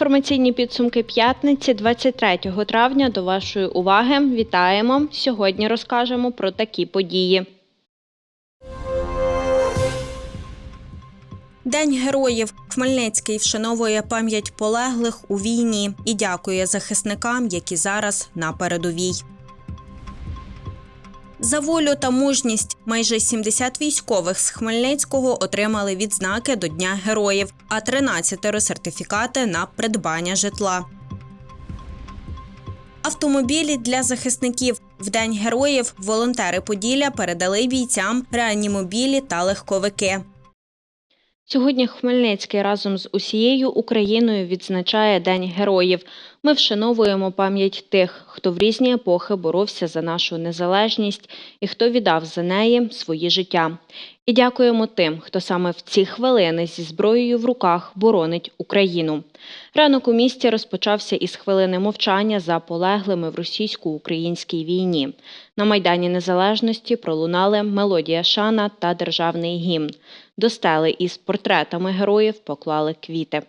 Інформаційні підсумки п'ятниці 23 травня до вашої уваги. Вітаємо! Сьогодні розкажемо про такі події. День героїв. Хмельницький вшановує пам'ять полеглих у війні і дякує захисникам, які зараз на передовій. За волю та мужність майже 70 військових з Хмельницького отримали відзнаки до Дня героїв, а 13 – сертифікати на придбання житла. Автомобілі для захисників. В День героїв волонтери Поділля передали бійцям реанімобілі та легковики. Сьогодні Хмельницький разом з усією Україною відзначає День героїв. Ми вшановуємо пам'ять тих, хто в різні епохи боровся за нашу незалежність і хто віддав за неї свої життя. І дякуємо тим, хто саме в ці хвилини зі зброєю в руках боронить Україну. Ранок у місті розпочався із хвилини мовчання за полеглими в російсько-українській війні. На Майдані Незалежності пролунали мелодія Шана та державний гімн. До стели із портретами героїв поклали квіти.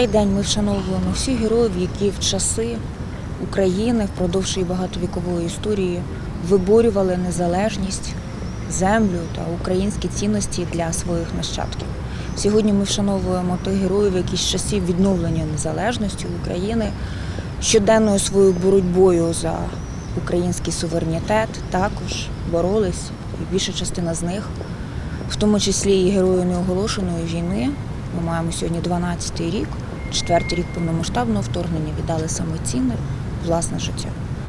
Цей день ми вшановуємо всіх героїв, які в часи України впродовж багатовікової історії виборювали незалежність, землю та українські цінності для своїх нащадків. Сьогодні ми вшановуємо тих героїв, які з часів відновлення незалежності України щоденною своєю боротьбою за український суверенітет також боролись, і більша частина з них, в тому числі і герої неоголошеної війни, ми маємо сьогодні 12-й рік, четвертий рік повномасштабного вторгнення, віддали самоцінне власне життя.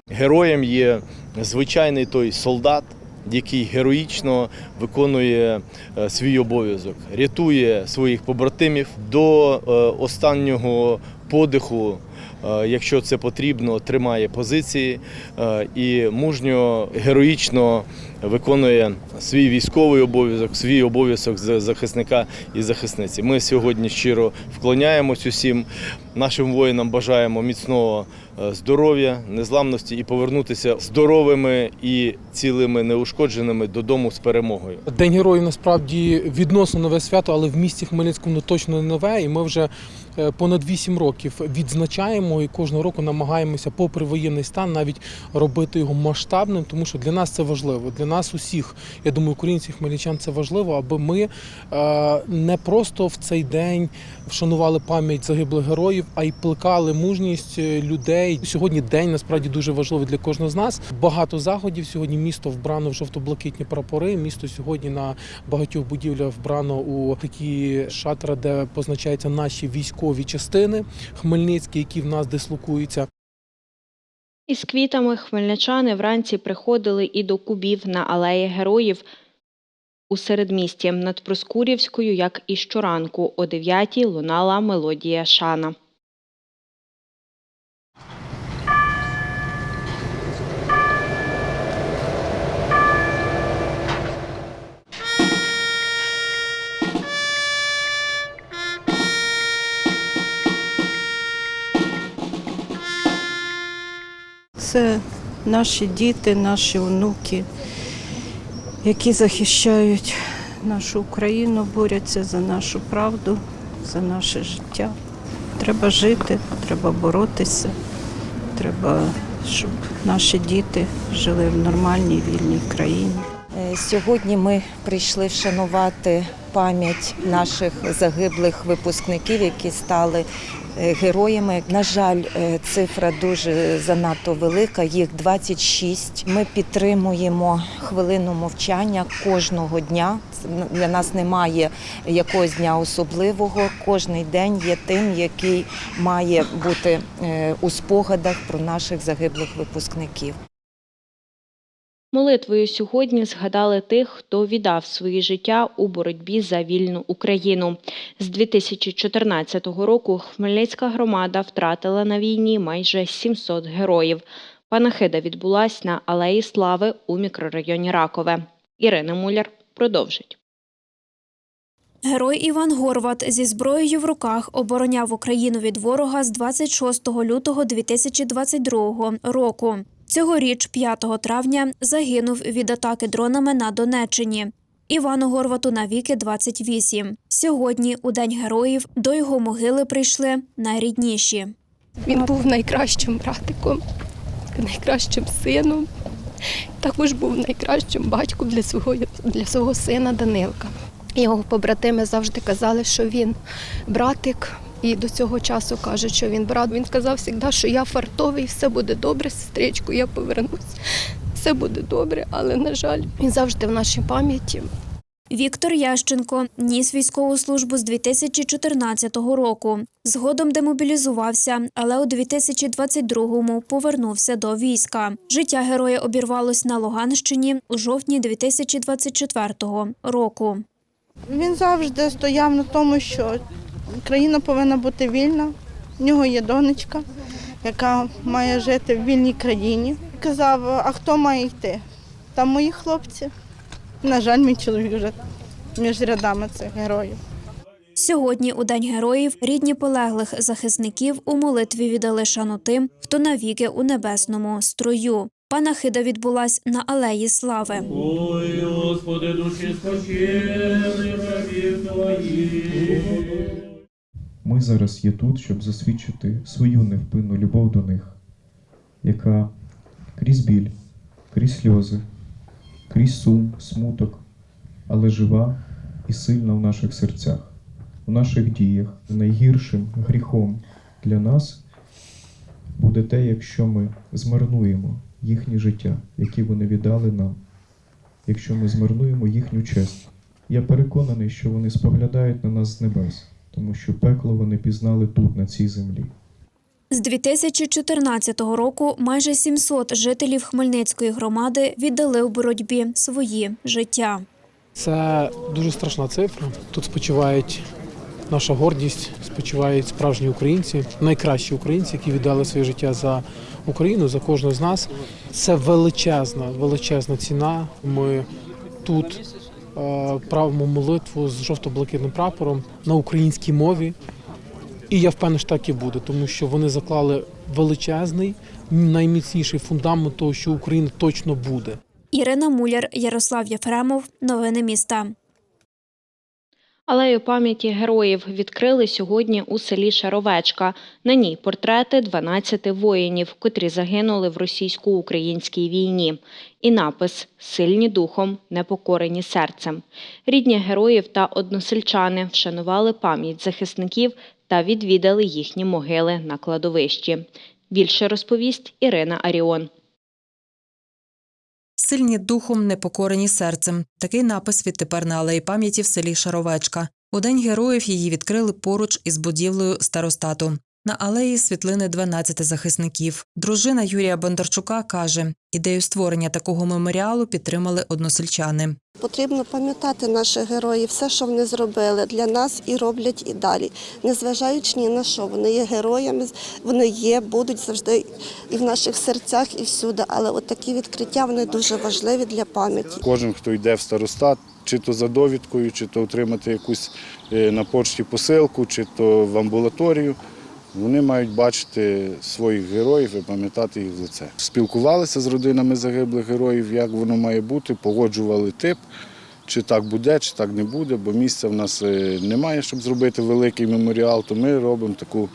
Героєм є звичайний той солдат, який героїчно виконує е, свій обов'язок, рятує своїх побратимів до е, останнього подиху, е, якщо це потрібно, тримає позиції і мужньо, героїчно виконує свій військовий обов'язок, свій обов'язок за- захисника і захисниці. Ми сьогодні щиро вклоняємось усім. Нашим воїнам бажаємо міцного е, здоров'я, незламності і повернутися здоровими і цілими неушкодженими додому з перемогою. День героїв насправді відносно нове свято, але в місті Хмельницькому точно не нове. І ми вже е, понад 8 років відзначаємо і кожного року намагаємося, попри воєнний стан, навіть робити його масштабним, тому що для нас це важливо. Для нас усіх, я думаю, українців, хмельничан це важливо, аби ми е, не просто в цей день вшанували пам'ять загиблих героїв, а й плекали мужність е, людей. Сьогодні день насправді дуже важливий для кожного з нас. Багато заходів сьогодні місто вбрано в жовто-блакитні прапори. Місто сьогодні на багатьох будівлях вбрано у такі шатра, де позначаються наші військові частини хмельницькі, які в нас дислокуються. Із квітами хмельничани вранці приходили і до кубів на алеї героїв у середмісті над Проскурівською, як і щоранку, о 9-й лунала мелодія Шана. Це наші діти, наші онуки, які захищають нашу Україну, борються за нашу правду, за наше життя. Треба жити, треба боротися, треба, щоб наші діти жили в нормальній вільній країні. Сьогодні ми прийшли вшанувати пам'ять наших загиблих випускників, які стали е, героями. На жаль, е, цифра дуже занадто велика, їх 26. Ми підтримуємо хвилину мовчання кожного дня. Для нас немає якогось дня особливого. Кожний день є тим, який має бути е, у спогадах про наших загиблих випускників. Молитвою сьогодні згадали тих, хто віддав свої життя у боротьбі за вільну Україну. З 2014 року Хмельницька громада втратила на війні майже 700 героїв. Панахида відбулась на Алеї Слави у мікрорайоні Ракове. Ірина Муляр продовжить. Герой Іван Горват зі зброєю в руках обороняв Україну від ворога з 26 лютого 2022 року. Цьогоріч, 5 травня, загинув від атаки дронами на Донеччині. Івану Горвату навіки 28. Сьогодні, у День героїв, до його могили прийшли найрідніші. Він був найкращим братиком, найкращим сином. Також був найкращим батьком для свого, для свого сина Данилка. Його побратими завжди казали, що він братик, і до цього часу кажуть, що він брат. Він казав завжди, що я фартовий, все буде добре, сестричку, я повернусь. Все буде добре, але, на жаль, він завжди в нашій пам'яті. Віктор Ященко ніс військову службу з 2014 року. Згодом демобілізувався, але у 2022-му повернувся до війська. Життя героя обірвалось на Луганщині у жовтні 2024 року. Він завжди стояв на тому, що країна повинна бути вільна. В нього є донечка, яка має жити в вільній країні. Казав, а хто має йти? Там мої хлопці. На жаль, мій чоловік вже між рядами цих героїв. Сьогодні, у День героїв, рідні полеглих захисників у молитві віддали шану тим, хто навіки у небесному строю. Панахида відбулась на Алеї Слави. Ой, Господи, душі спочили рабів Твоїх. Ми зараз є тут, щоб засвідчити свою невпинну любов до них, яка крізь біль, крізь сльози, крізь сум, смуток, але жива і сильна в наших серцях, у наших діях. Найгіршим гріхом для нас буде те, якщо ми змарнуємо їхнє життя, яке вони віддали нам, якщо ми змарнуємо їхню честь. Я переконаний, що вони споглядають на нас з небес, тому що пекло вони пізнали тут, на цій землі. З 2014 року майже 700 жителів Хмельницької громади віддали у боротьбі свої життя. Це дуже страшна цифра. Тут спочивають наша гордість, спочивають справжні українці, найкращі українці, які віддали своє життя за Україну, за кожного з нас. Це величезна, величезна ціна. Ми тут правимо молитву з жовто-блакитним прапором на українській мові. І я впевнений, що так і буде, тому що вони заклали величезний, найміцніший фундамент того, що Україна точно буде. Ірина Муляр, Ярослав Єфремов. Новини міста. Алею пам'яті героїв відкрили сьогодні у селі Шаровечка. На ній портрети 12 воїнів, котрі загинули в російсько-українській війні. І напис Сильні духом, непокорені серцем. Рідні героїв та односельчани вшанували пам'ять захисників та відвідали їхні могили на кладовищі. Більше розповість Ірина Аріон. Сильні духом, непокорені серцем. Такий напис відтепер на алеї пам'яті в селі Шаровечка. У день героїв її відкрили поруч із будівлею старостату. На алеї світлини 12 захисників. Дружина Юрія Бондарчука каже, ідею створення такого меморіалу підтримали односельчани. Потрібно пам'ятати наших героїв, все, що вони зробили для нас і роблять і далі. Незважаючи ні на що, вони є героями, вони є, будуть завжди і в наших серцях, і всюди. Але от такі відкриття вони дуже важливі для пам'яті. Кожен, хто йде в старостат, чи то за довідкою, чи то отримати якусь е, на почті посилку, чи то в амбулаторію. Вони мають бачити своїх героїв і пам'ятати їх в лице. Спілкувалися з родинами загиблих героїв, як воно має бути, погоджували тип, чи так буде, чи так не буде, бо місця в нас е, немає, щоб зробити великий меморіал, то ми робимо таку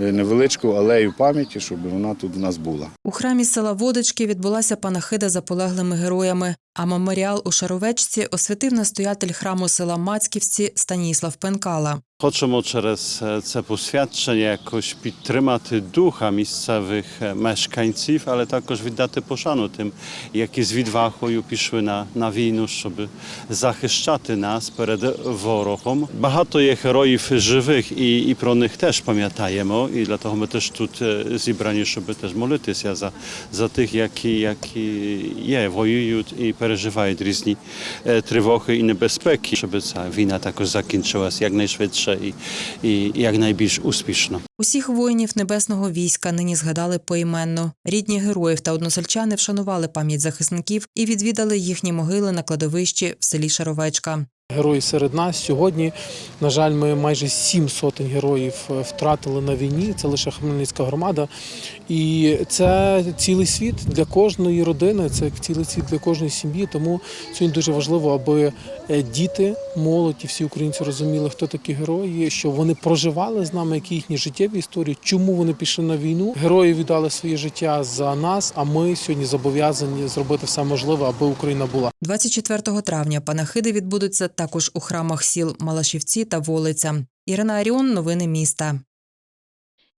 е, невеличку алею пам'яті, щоб вона тут в нас була. У храмі села Водички відбулася панахида за полеглими героями. А меморіал у Шаровечці освятив настоятель храму села Мацьківці Станіслав Пенкала. Хочемо через е, це посвячення якось підтримати духа місцевих е, мешканців, але також віддати пошану тим, які з відвагою пішли на, на війну, щоб захищати нас перед ворогом. Багато є героїв живих і, і про них теж пам'ятаємо. І для того ми теж тут е, зібрані, щоб теж молитися за, за тих, які, які є, воюють і переживають різні е, тривоги і небезпеки, щоб ця війна також закінчилася якнайшвидше і, і, якнайбільш успішно. Усіх воїнів небесного війська нині згадали поіменно. Рідні героїв та односельчани вшанували пам'ять захисників і відвідали їхні могили на кладовищі в селі Шаровечка. Герої серед нас сьогодні. На жаль, ми майже сім сотень героїв е, втратили на війні. Це лише Хмельницька громада. І це цілий світ для кожної родини, це цілий світ для кожної сім'ї. Тому сьогодні дуже важливо, аби е, діти, молодь і всі українці розуміли, хто такі герої, що вони проживали з нами, які їхні життєві історії, чому вони пішли на війну. Герої віддали своє життя за нас. А ми сьогодні зобов'язані зробити все можливе, аби Україна була. 24 травня панахиди відбудуться також у храмах сіл Малашівці та Волиця. Ірина Аріон, новини міста.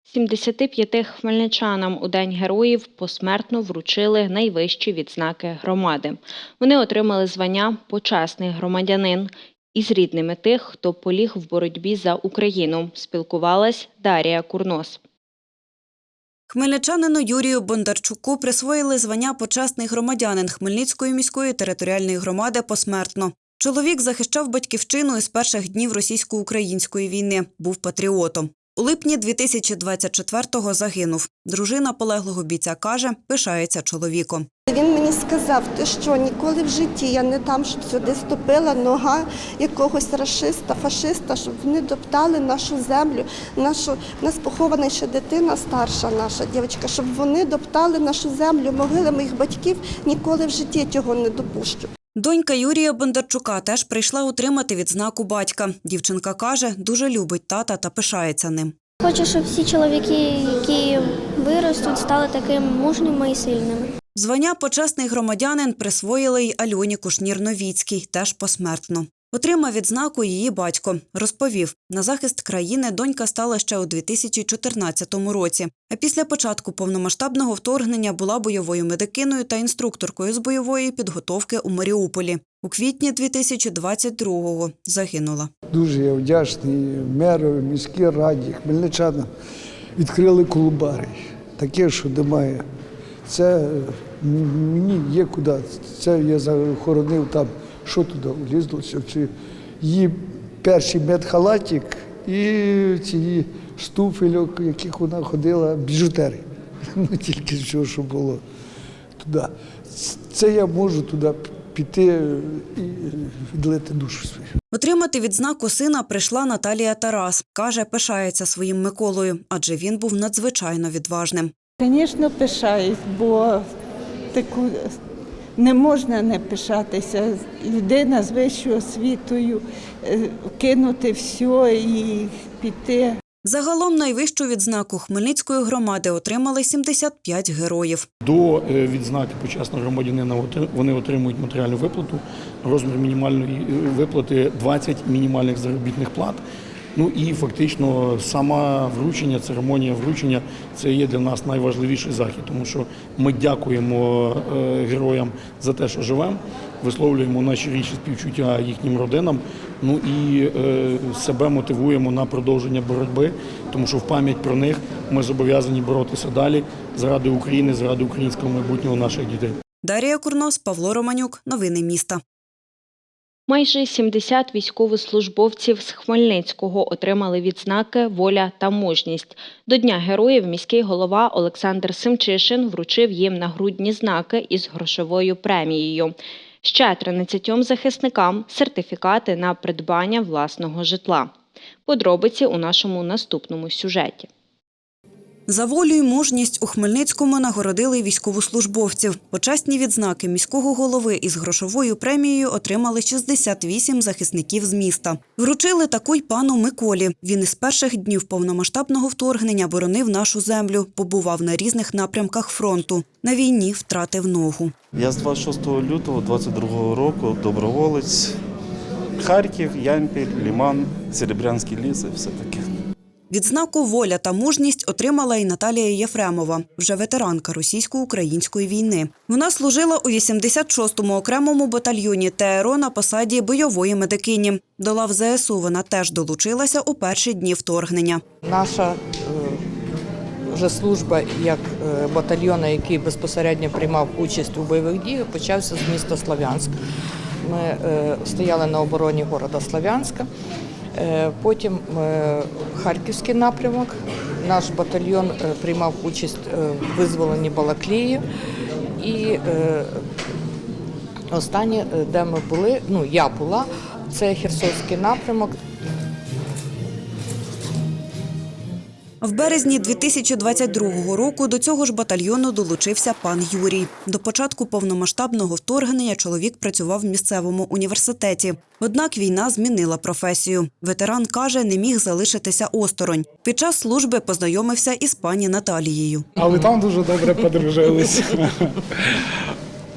75 хмельничанам у День героїв посмертно вручили найвищі відзнаки громади. Вони отримали звання Почесний громадянин. Із рідними тих, хто поліг в боротьбі за Україну, спілкувалась Дарія Курнос. Хмельничанину Юрію Бондарчуку присвоїли звання почесний громадянин Хмельницької міської територіальної громади посмертно. Чоловік захищав батьківщину із перших днів російсько-української війни, був патріотом. У липні 2024-го загинув. Дружина полеглого бійця каже, пишається чоловіком. Він мені сказав, що ніколи в житті я не дам, щоб сюди ступила нога якогось расиста, фашиста, щоб вони доптали нашу землю, нашу нас похована ще дитина старша, наша дівчинка, щоб вони доптали нашу землю, могили моїх батьків. Ніколи в житті цього не допущу. Донька Юрія Бондарчука теж прийшла отримати відзнаку батька. Дівчинка каже, дуже любить тата та пишається ним. Хочу, щоб всі чоловіки, які виростуть, стали такими мужніми і сильними. Звання почесний громадянин присвоїли й Альоні Кушнір-Новіцькій, теж посмертно. Отримав відзнаку її батько. Розповів, на захист країни донька стала ще у 2014 році. А після початку повномасштабного вторгнення була бойовою медикиною та інструкторкою з бойової підготовки у Маріуполі. У квітні 2022-го загинула. Дуже я вдячний меру, міській раді, хмельничанам. Відкрили кулубари. Таке, що немає. Це мені є куди. Це я захоронив там, що туди влізлося. Чи її перший медхалатик і ці стуфельок, яких вона ходила, біжутери. Ну, тільки що, що було туди. Це я можу туди піти і відлити душу свою. Отримати відзнаку сина прийшла Наталія Тарас. Каже, пишається своїм Миколою, адже він був надзвичайно відважним. Звісно, пишаюсь, бо таку не можна не пишатися. Людина з вищою освітою, е, кинути все і піти. Загалом найвищу відзнаку Хмельницької громади отримали 75 героїв. До е, відзнаки почесного громадянина вони отримують матеріальну виплату. Розмір мінімальної е, виплати 20 мінімальних заробітних плат. Ну і фактично сама вручення, церемонія вручення це є для нас найважливіший захід, тому що ми дякуємо е, героям за те, що живемо, висловлюємо наші річі співчуття їхнім родинам. Ну і е, себе мотивуємо на продовження боротьби, тому що в пам'ять про них ми зобов'язані боротися далі заради України, заради українського майбутнього наших дітей. Дарія Курнос, Павло Романюк. Новини міста. Майже 70 військовослужбовців з Хмельницького отримали відзнаки Воля та мужність. До Дня героїв міський голова Олександр Семчишин вручив їм нагрудні знаки із грошовою премією. Ще 13 захисникам сертифікати на придбання власного житла. Подробиці у нашому наступному сюжеті. За волю й мужність у Хмельницькому нагородили військовослужбовців. Почесні відзнаки міського голови із грошовою премією отримали 68 захисників з міста. Вручили таку й пану Миколі. Він із перших днів повномасштабного вторгнення боронив нашу землю, побував на різних напрямках фронту. На війні втратив ногу. Я з 26 лютого 22 року доброволець. Харків, Ямпіль, Ліман, Серебрянський ліс і все таке. Відзнаку воля та мужність отримала і Наталія Єфремова, вже ветеранка російсько-української війни. Вона служила у 86-му окремому батальйоні ТРО на посаді бойової медикині. До лав ЗСУ вона теж долучилася у перші дні вторгнення. Наша е, вже служба як е, батальйону, який безпосередньо приймав участь у бойових діях, почався з міста Слов'янськ. Ми е, стояли на обороні міста Слов'янська. Е, Потім е, Харківський напрямок. Наш батальйон е, приймав участь в визволенні Балаклії. І останнє, де ми були, ну я була, це Херсонський напрямок. В березні 2022 року до цього ж батальйону долучився пан Юрій. До початку повномасштабного вторгнення чоловік працював в місцевому університеті. Однак війна змінила професію. Ветеран каже, не міг залишитися осторонь. Під час служби познайомився із пані Наталією. Але там дуже добре подружилися.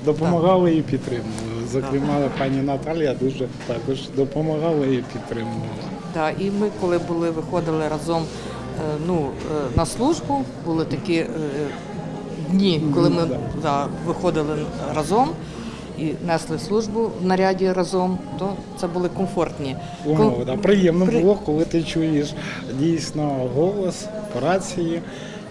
Допомагали і підтримували. Зокрема, пані Наталія дуже також допомагала і підтримувала. Так, і ми, коли були, виходили разом ну, е, на службу, були такі е, дні, коли ми да, виходили разом і несли службу в наряді разом, то це були комфортні. Умови, да. Приємно При- було, коли ти чуєш дійсно голос рації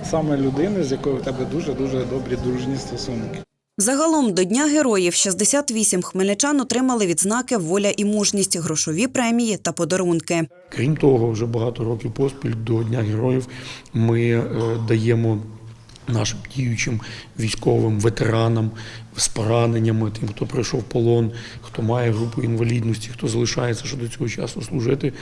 саме людини, з якою в тебе дуже-дуже добрі дружні стосунки. Загалом до Дня героїв 68 хмельничан отримали відзнаки воля і мужність, грошові премії та подарунки. Крім того, вже багато років поспіль до Дня Героїв ми е, даємо нашим діючим військовим ветеранам з пораненнями, тим, хто пройшов полон, хто має групу інвалідності, хто залишається ще до цього часу служити,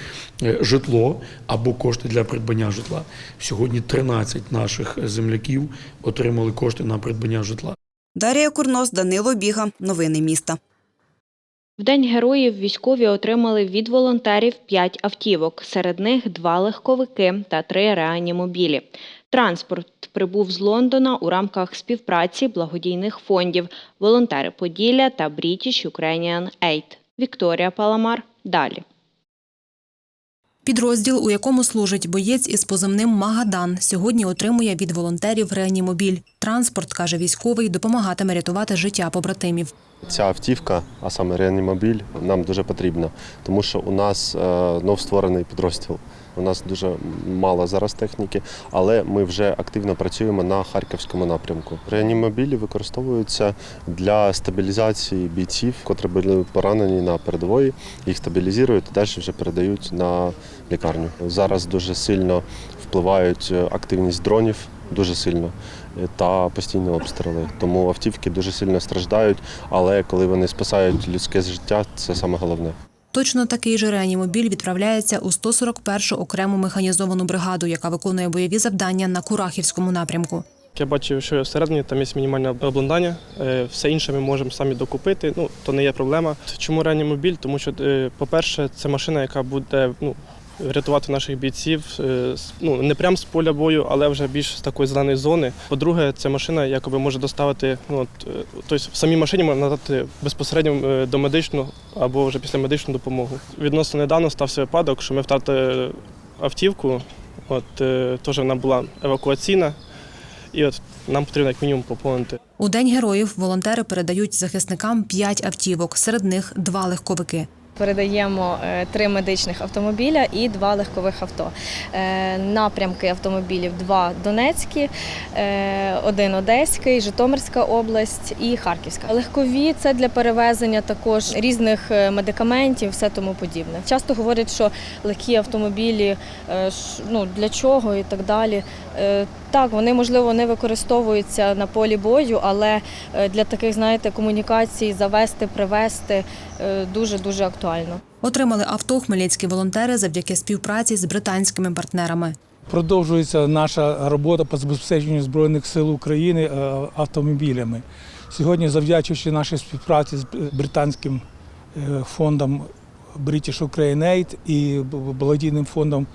е, житло або кошти для придбання житла. Сьогодні 13 наших земляків отримали кошти на придбання житла. Дарія Курнос, Данило Біга. Новини міста. В День героїв військові отримали від волонтерів 5 автівок. Серед них два легковики та три реанімобілі. Транспорт прибув з Лондона у рамках співпраці благодійних фондів Волонтери Поділля та British Ukrainian Aid. Вікторія Паламар. Далі. Підрозділ, у якому служить боєць із позивним Магадан, сьогодні отримує від волонтерів реанімобіль. Транспорт, каже військовий, допомагатиме рятувати життя побратимів. Ця автівка, а саме реанімобіль, нам дуже потрібна, тому що у нас е, новстворений підрозділ. У нас дуже мало зараз техніки, але ми вже активно працюємо на харківському напрямку. Реанімобілі використовуються для стабілізації бійців, котрі були поранені на передової. Їх стабілізують і далі вже передають на лікарню. Зараз дуже сильно впливають е, активність дронів, дуже сильно е, та постійні обстріли. Тому автівки дуже сильно страждають, але коли вони спасають людське життя, це саме головне. Точно такий же реанімобіль відправляється у 141-шу окрему механізовану бригаду, яка виконує бойові завдання на Курахівському напрямку. Я бачив, що всередині там є мінімальне обладнання, е, все інше ми можемо самі докупити. Ну то не є проблема. Чому реанімобіль? Тому що, е, по-перше, це машина, яка буде ну, рятувати наших бійців е, ну, не прямо з поля бою, але вже більш з такої зеленої зони. По-друге, це машина, якоби може доставити, ну от, е, тобто в самій машині можна надати безпосередньо е, домедичну або вже після медичну допомогу. Відносно недавно стався випадок, що ми втратили автівку. От теж вона була евакуаційна. І от нам потрібно як мінімум поповнити. У День героїв волонтери передають захисникам 5 автівок, серед них два легковики. Передаємо е, три медичних автомобіля і два легкових авто. Е, Напрямки автомобілів два Донецькі, е, один Одеський, Житомирська область і Харківська. Легкові це для перевезення також різних медикаментів, все тому подібне. Часто говорять, що легкі автомобілі ну, для чого і так далі. Так, вони можливо не використовуються на полі бою, але для таких, знаєте, комунікацій завести, привезти дуже дуже актуально. Отримали авто хмельницькі волонтери завдяки співпраці з британськими партнерами. Продовжується наша робота по забезпеченню Збройних сил України е, автомобілями. Сьогодні, завдячуючи нашій співпраці з британським е, фондом British Ukraine Aid і благодійним фондом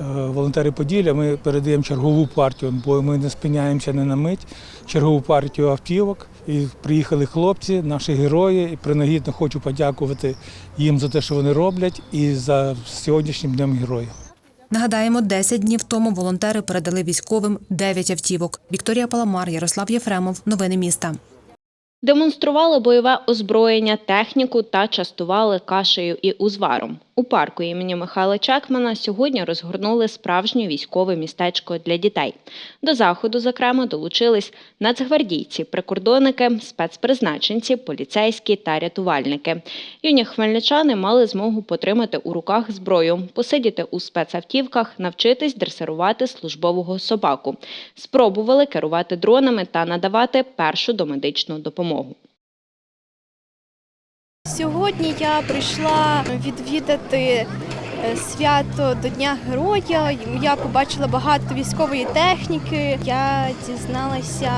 е, Волонтери Поділля, ми передаємо чергову партію, бо ми не спиняємося не на мить, чергову партію автівок. І приїхали хлопці, наші герої. І принагідно хочу подякувати їм за те, що вони роблять, і за сьогоднішнім днем героя. Нагадаємо, 10 днів тому волонтери передали військовим 9 автівок. Вікторія Паламар, Ярослав Єфремов. Новини міста. Демонстрували бойове озброєння, техніку та частували кашею і узваром. У парку імені Михайла Чекмана сьогодні розгорнули справжнє військове містечко для дітей. До заходу, зокрема, долучились нацгвардійці, прикордонники, спецпризначенці, поліцейські та рятувальники. Юні хмельничани мали змогу потримати у руках зброю, посидіти у спецавтівках, навчитись дресирувати службового собаку. Спробували керувати дронами та надавати першу домедичну допомогу. Сьогодні я прийшла відвідати е, свято до Дня Героя. Я побачила багато військової техніки. Я дізналася,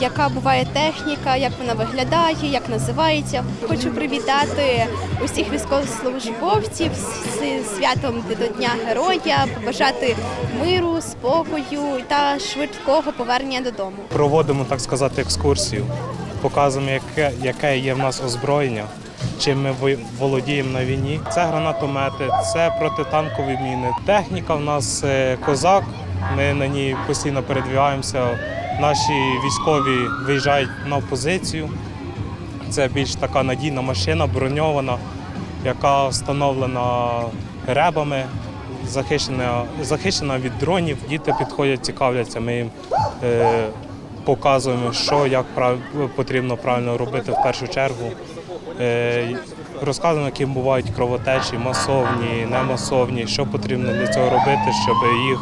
яка буває техніка, як вона виглядає, як називається. Хочу привітати усіх військовослужбовців з святом до Дня Героя, побажати миру, спокою та швидкого повернення додому. Проводимо, так сказати, екскурсію, показуємо, яке, яке є в нас озброєння, чим ми володіємо на війні. Це гранатомети, це протитанкові міни. Техніка в нас е, козак. Ми на ній постійно передвігаємося. Наші військові виїжджають на позицію. Це більш така надійна машина, броньована, яка встановлена ребами, захищена, захищена від дронів. Діти підходять, цікавляться. Ми їм е, показуємо, що як прав, потрібно правильно робити в першу чергу. Е, розказуємо, які бувають кровотечі, масовні, немасовні, що потрібно для цього робити, щоб їх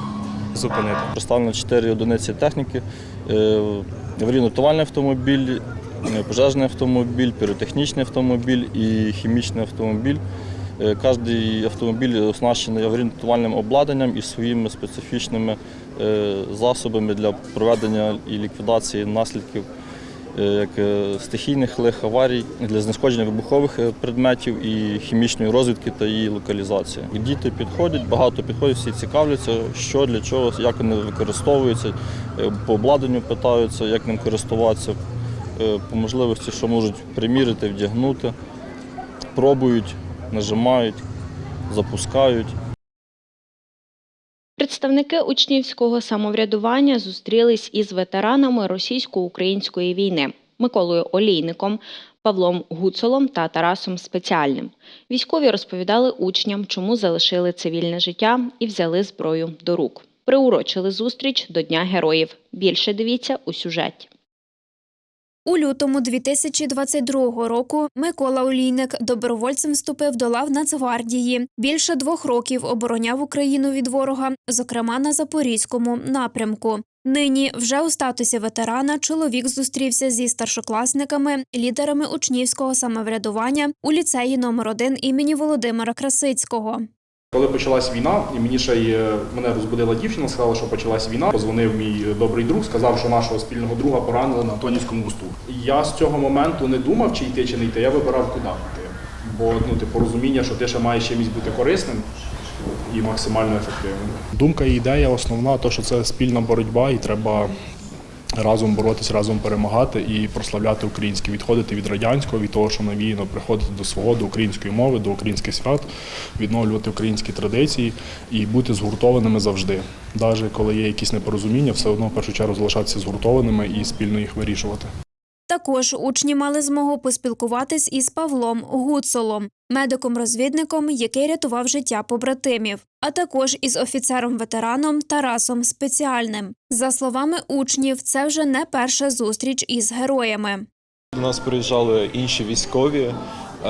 зупинити. Представлено 4 одиниці техніки, е, аварійно-рятувальний автомобіль, е, пожежний автомобіль, піротехнічний автомобіль і хімічний автомобіль. Кожний автомобіль оснащений аварійно-рятувальним обладнанням і своїми специфічними засобами для проведення і ліквідації наслідків як е, стихійних лих, аварій, для знешкодження вибухових е, предметів і хімічної розвідки та її локалізації. Діти підходять, багато підходять, всі цікавляться, що для чого, як вони використовуються, е, по обладнанню питаються, як ним користуватися, е, по можливості, що можуть примірити, вдягнути, пробують, нажимають, запускають. Представники учнівського самоврядування зустрілись із ветеранами російсько-української війни Миколою Олійником, Павлом Гуцолом та Тарасом Спеціальним. Військові розповідали учням, чому залишили цивільне життя і взяли зброю до рук. Приурочили зустріч до Дня героїв. Більше дивіться у сюжеті. У лютому 2022 року Микола Олійник добровольцем вступив до лав Нацгвардії. Більше двох років обороняв Україну від ворога, зокрема на Запорізькому напрямку. Нині вже у статусі ветерана чоловік зустрівся зі старшокласниками, лідерами учнівського самоврядування у ліцеї номер 1 імені Володимира Красицького. Коли почалась війна, і мені ще й е, мене розбудила дівчина, сказала, що почалась війна. Позвонив мій добрий друг, сказав, що нашого спільного друга поранили на Антонівському мосту. Я з цього моменту не думав, чи йти, чи не йти. Я вибирав, куди йти. Бо ну, типу, розуміння, що ти ще маєш чимось бути корисним і максимально ефективним. Думка і ідея основна, то що це спільна боротьба, і треба разом боротися, разом перемагати і прославляти українське, відходити від радянського, від того, що навіяно, приходити до свого, до української мови, до українських свят, відновлювати українські традиції і бути згуртованими завжди. Навіть коли є якісь непорозуміння, все одно в першу чергу залишатися згуртованими і спільно їх вирішувати. Також учні мали змогу поспілкуватись із Павлом Гуцолом, медиком-розвідником, який рятував життя побратимів, а також із офіцером-ветераном Тарасом Спеціальним. За словами учнів, це вже не перша зустріч із героями. До нас приїжджали інші військові. Е,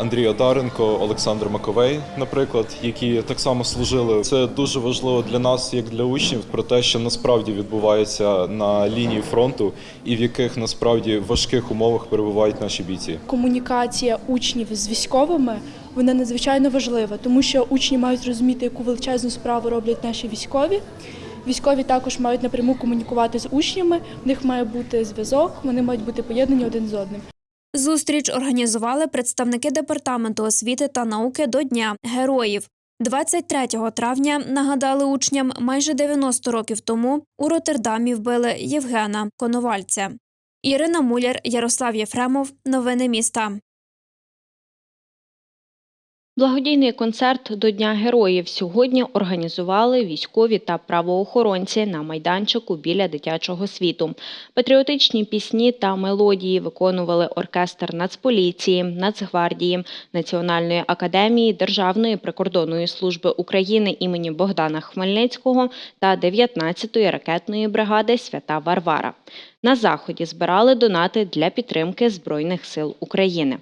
Андрій Одаренко, Олександр Маковей, наприклад, які так само служили. Це дуже важливо для нас, як для учнів, про те, що насправді відбувається на лінії фронту, і в яких насправді важких умовах перебувають наші бійці. комунікація учнів з військовими вона надзвичайно важлива, тому що учні мають розуміти, яку величезну справу роблять наші військові. Військові також мають напряму комунікувати з учнями, в них має бути зв'язок, вони мають бути поєднані один з одним. Зустріч організували представники департаменту освіти та науки до Дня героїв. 23 травня нагадали учням майже 90 років тому у Роттердамі вбили Євгена Коновальця. Ірина Муляр, Ярослав Єфремов. Новини міста. Благодійний концерт до Дня героїв сьогодні організували військові та правоохоронці на майданчику біля дитячого світу. Патріотичні пісні та мелодії виконували оркестр Нацполіції, Нацгвардії, Національної академії Державної прикордонної служби України імені Богдана Хмельницького та 19-ї ракетної бригади Свята Варвара. На заході збирали донати для підтримки Збройних сил України.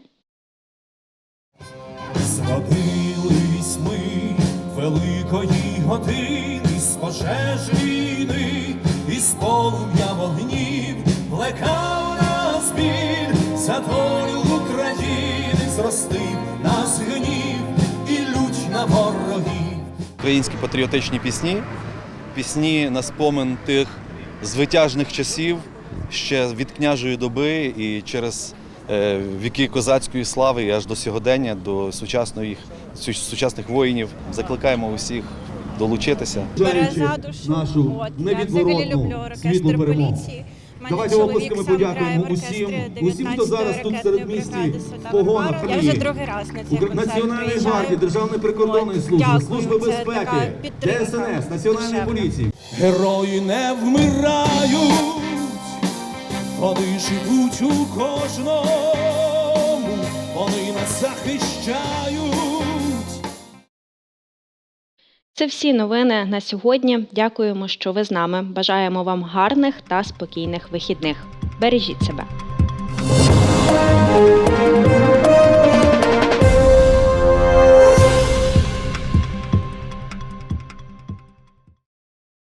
Години з пожеж війни, із полум'я вогнів, плекав нас біль, за долю України зростив нас гнів і лють на ворогів. Українські патріотичні пісні, пісні на спомин тих звитяжних часів ще від княжої доби і через е, віки козацької слави і аж до сьогодення, до сучасних, сучасних воїнів. Закликаємо усіх долучитися. бере задушу. нашу От, я взагалі люблю оркестр світлу перемогу. поліції. Давайте оплесками подякуємо усім, усім, хто зараз тут серед місті бригади в погонах Я вже другий раз на цей Укр- концерт Національної гвардії, Державної прикордонної служби, дякую. Служби безпеки, ДСНС, Національної поліції. Герої не вмирають, вони живуть у кожному, вони нас захищають. Це всі новини на сьогодні. Дякуємо, що ви з нами. Бажаємо вам гарних та спокійних вихідних. Бережіть себе.